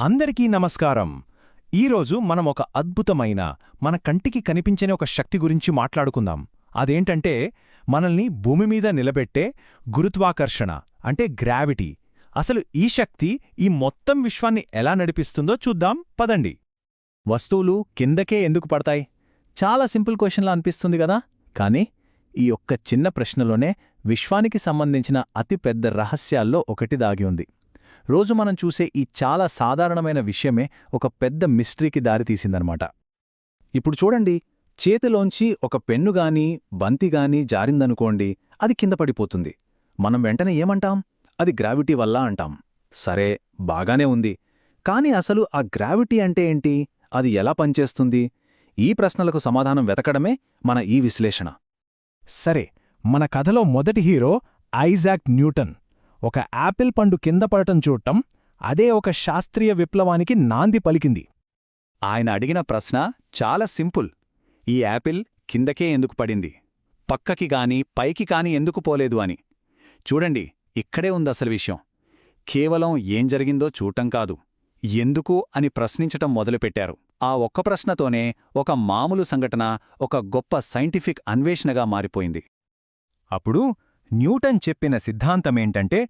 అందరికీ నమస్కారం. ఈరోజు మనం ఒక అద్భుతమైన మన కంటికి కనిపించని ఒక శక్తి గురించి మాట్లాడుకుందాం. అదేంటంటే మనల్ని భూమి మీద నిలబెట్టే గురుత్వాకర్షణ అంటే గ్రావిటీ. అసలు ఈ శక్తి ఈ మొత్తం విశ్వాన్ని ఎలా నడిపిస్తుందో చూద్దాం. పదండి. వస్తువులు కిందకే ఎందుకు పడతాయి? చాలా సింపుల్ క్వశ్చన్లా అనిపిస్తుంది కదా. కానీ ఈ ఒక్క చిన్న ప్రశ్నలోనే విశ్వానికి సంబంధించిన అతిపెద్ద రహస్యాల్లో ఒకటి దాగి ఉంది. రోజు మనం చూసే ఈ చాలా సాధారణమైన విషయమే ఒక పెద్ద మిస్టరీకి దారితీసిందనమాట ఇప్పుడు చూడండి చేతిలోంచి ఒక పెన్నుగాని బంతిగాని జారిందనుకోండి అది కింద పడిపోతుంది. మనం వెంటనే ఏమంటాం? అది గ్రావిటీ వల్ల అంటాం. సరే బాగానే ఉంది. కాని అసలు ఆ గ్రావిటీ అంటే ఏంటి? అది ఎలా పనిచేస్తుంది? ఈ ప్రశ్నలకు సమాధానం వెతకడమే మన ఈ విశ్లేషణ. సరే మన కథలో మొదటి హీరో ఐజాక్ న్యూటన్. ఒక యాపిల్ పండు కింద పడటం చూడటం అదే ఒక శాస్త్రీయ విప్లవానికి నాంది పలికింది. ఆయన అడిగిన ప్రశ్న చాలా సింపుల్. ఈ యాపిల్ కిందకే ఎందుకు పడింది? పక్కకి గాని పైకి కాని ఎందుకు పోలేదు అని. చూడండి ఇక్కడే ఉంది అసలు విషయం. కేవలం ఏం జరిగిందో చూడటం కాదు. ఎందుకు అని ప్రశ్నించటం మొదలుపెట్టారు. ఆ ఒక్క ప్రశ్నతోనే ఒక మామూలు సంఘటన ఒక గొప్ప సైంటిఫిక్ అన్వేషణగా మారిపోయింది. అప్పుడు న్యూటన్ చెప్పిన సిద్ధాంతమేంటంటే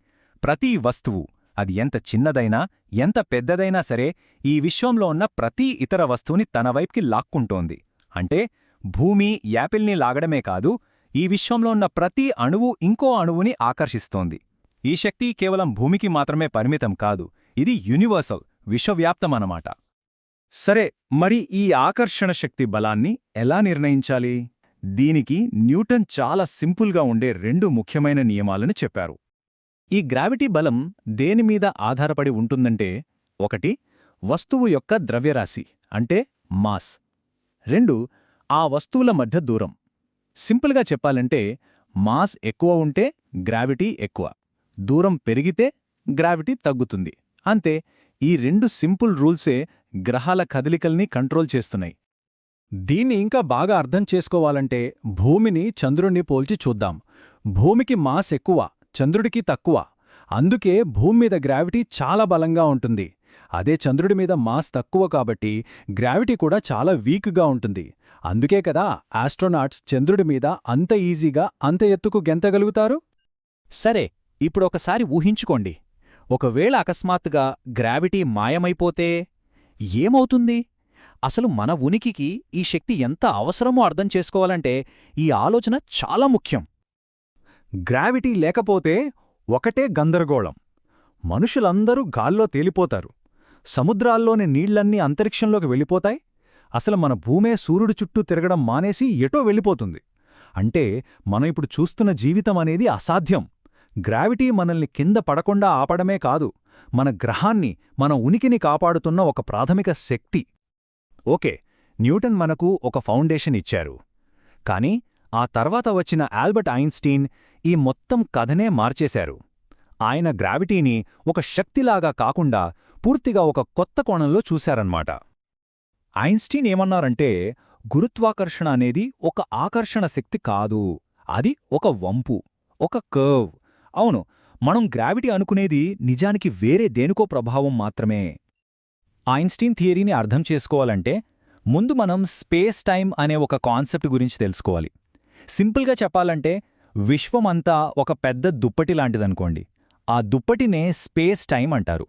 ప్రతి వస్తువు అది ఎంత చిన్నదైనా ఎంత పెద్దదైనా సరే ఈ విశ్వంలో ఉన్న ప్రతి ఇతర వస్తువుని తన వైపుకి లాక్కుంటోంది. అంటే భూమి యాపిల్ని లాగడమే కాదు ఈ విశ్వంలో ఉన్న ప్రతి అణువు ఇంకో అణువుని ఆకర్షిస్తోంది. ఈ శక్తి కేవలం భూమికి మాత్రమే పరిమితం కాదు ఇది యూనివర్సల్ విశ్వవ్యాప్తమన్నమాట సరే మరి ఈ ఆకర్షణ శక్తి బలాన్ని ఎలా నిర్ణయించాలి? దీనికి న్యూటన్ చాలా సింపుల్గా ఉండే రెండు ముఖ్యమైన నియమాలను చెప్పారు. ఈ గ్రావిటీ బలం దేనిమీద ఆధారపడి ఉంటుందంటే ఒకటి వస్తువు యొక్క ద్రవ్యరాశి అంటే మాస్. రెండు ఆ వస్తువుల మధ్య దూరం. సింపుల్గా చెప్పాలంటే మాస్ ఎక్కువ ఉంటే గ్రావిటీ ఎక్కువ. దూరం పెరిగితే గ్రావిటీ తగ్గుతుంది. అంతే ఈ రెండు సింపుల్ రూల్సే గ్రహాల కదలికల్ని కంట్రోల్ చేస్తున్నాయి. దీన్ని ఇంకా బాగా అర్థం చేసుకోవాలంటే భూమిని చంద్రుణ్ణి పోల్చి చూద్దాం. భూమికి మాస్ ఎక్కువ చంద్రుడికి తక్కువ. అందుకే భూమి మీద గ్రావిటీ చాలా బలంగా ఉంటుంది. అదే చంద్రుడి మీద మాస్ తక్కువ కాబట్టి గ్రావిటీ కూడా చాలా వీక్గా ఉంటుంది. అందుకే కదా ఆస్ట్రోనాట్స్ చంద్రుడి మీద అంత ఈజీగా అంత ఎత్తుకు గెంతగలుగుతారు? సరే ఇప్పుడొకసారి ఊహించుకోండి. ఒకవేళ అకస్మాత్తుగా గ్రావిటీ మాయమైపోతే ఏమవుతుంది? అసలు మన ఉనికికి ఈ శక్తి ఎంత అవసరమో అర్థం చేసుకోవాలంటే ఈ ఆలోచన చాలా ముఖ్యం. గ్రావిటీ లేకపోతే ఒకటే గందరగోళం. మనుషులందరూ గాల్లో తేలిపోతారు. సముద్రాల్లోని నీళ్ళన్నీ అంతరిక్షంలోకి వెళ్ళిపోతాయి. అసలు మన భూమే సూర్యుడు చుట్టూ తిరగడం మానేసి ఎటో వెళ్ళిపోతుంది. అంటే మనం ఇప్పుడు చూస్తున్న జీవితం అనేది అసాధ్యం. గ్రావిటీ మనల్ని కింద పడకుండా ఆపడమే కాదు మన గ్రహాన్ని మన ఉనికిని కాపాడుతున్న ఒక ప్రాథమిక శక్తి. ఓకే న్యూటన్ మనకు ఒక ఫౌండేషన్ ఇచ్చారు. కాని ఆ తర్వాత వచ్చిన ఆల్బర్ట్ ఐన్స్టీన్ ఈ మొత్తం కథనే మార్చేశారు. ఆయన గ్రావిటీని ఒక శక్తిలాగా కాకుండా పూర్తిగా ఒక కొత్త కోణంలో చూశారన్నమాట. ఐన్స్టీన్ ఏమన్నారంటే గురుత్వాకర్షణ అనేది ఒక ఆకర్షణ శక్తి కాదు. అది ఒక వంపు ఒక కర్వ్. అవును మనం గ్రావిటీ అనుకునేది నిజానికి వేరే దేనికో ప్రభావం మాత్రమే. ఐన్స్టీన్ థియరీని అర్థం చేసుకోవాలంటే ముందు మనం స్పేస్ టైం అనే ఒక కాన్సెప్ట్ గురించి తెలుసుకోవాలి. సింపుల్గా చెప్పాలంటే విశ్వమంతా ఒక పెద్ద దుప్పటి లాంటిదనుకోండి. ఆ దుప్పటినే స్పేస్ టైం అంటారు.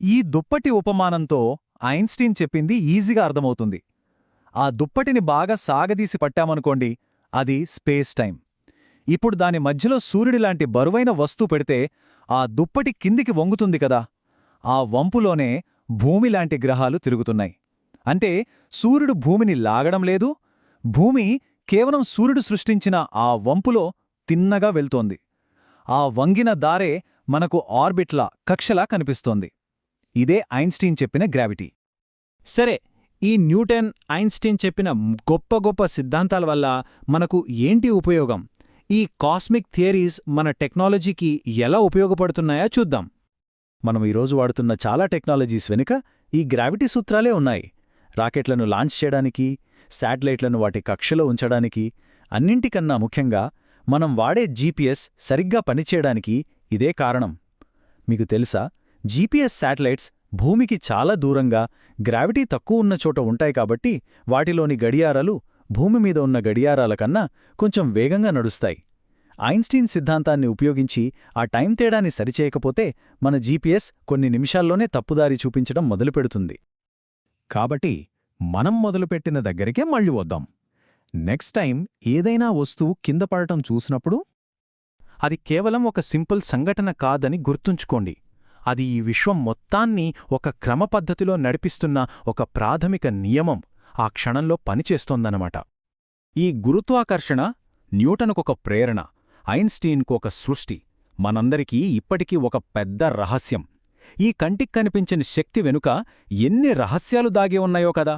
ఈ దుప్పటి ఉపమానంతో ఐన్స్టీన్ చెప్పింది ఈజీగా అర్థమవుతుంది. ఆ దుప్పటిని బాగా సాగదీసి పట్టామనుకోండి అది స్పేస్ టైం. ఇప్పుడు దాని మధ్యలో సూర్యుడిలాంటి బరువైన వస్తువు పెడితే ఆ దుప్పటి కిందికి వంగుతుంది కదా. ఆ వంపులోనే భూమిలాంటి గ్రహాలు తిరుగుతున్నాయి. అంటే సూర్యుడు భూమిని లాగడం లేదు భూమి కేవలం సూర్యుడు సృష్టించిన ఆ వంపులో తిన్నగా వెళ్తోంది. ఆ వంగిన దారే మనకు ఆర్బిట్లా కక్షలా కనిపిస్తోంది. ఇదే ఐన్స్టీన్ చెప్పిన గ్రావిటీ. సరే ఈ న్యూటన్ ఐన్స్టీన్ చెప్పిన గొప్ప గొప్ప సిద్ధాంతాల వల్ల మనకు ఏంటి ఉపయోగం? ఈ కాస్మిక్ థియరీస్ మన టెక్నాలజీకి ఎలా ఉపయోగపడుతున్నాయో చూద్దాం. మనం ఈరోజు వాడుతున్న చాలా టెక్నాలజీస్ వెనుక ఈ గ్రావిటీ సూత్రాలే ఉన్నాయి. రాకెట్లను లాంచ్ చేయడానికి శాటిలైట్లను వాటి కక్షలో ఉంచడానికి అన్నింటికన్నా ముఖ్యంగా మనం వాడే జీపీఎస్ సరిగ్గా పనిచేయడానికి ఇదే కారణం. మీకు తెలుసా? జీపీఎస్ శాటిలైట్స్ భూమికి చాలా దూరంగా గ్రావిటీ తక్కువ ఉన్న చోట ఉంటాయి కాబట్టి వాటిలోని గడియారాలు భూమి మీద ఉన్న గడియారాల కన్నా కొంచెం వేగంగా నడుస్తాయి. ఐన్స్టీన్ సిద్ధాంతాన్ని ఉపయోగించి ఆ టైం తేడాని సరిచేయకపోతే మన జీపీఎస్ కొన్ని నిమిషాల్లోనే తప్పుదారి చూపించడం మొదలుపెడుతుంది. కాబట్టి మనం మొదలుపెట్టిన దగ్గరికే మళ్ళీ వద్దాం. నెక్స్ట్ టైం ఏదైనా వస్తువు కింద పడటం చూసినప్పుడు అది కేవలం ఒక సింపుల్ సంఘటన కాదని గుర్తుంచుకోండి. అది ఈ విశ్వం మొత్తాన్ని ఒక క్రమపద్ధతిలో నడిపిస్తున్న ఒక ప్రాథమిక నియమం. ఆ క్షణంలో పనిచేస్తోందన్నమాట. ఈ గురుత్వాకర్షణ న్యూటనుకొక ప్రేరణ. ఐన్స్టీన్కు ఒక సృష్టి మనందరికీ ఇప్పటికీ ఒక పెద్ద రహస్యం. ఈ కంటికి కనిపించిన శక్తి వెనుక ఎన్ని రహస్యాలు దాగి ఉన్నాయో కదా!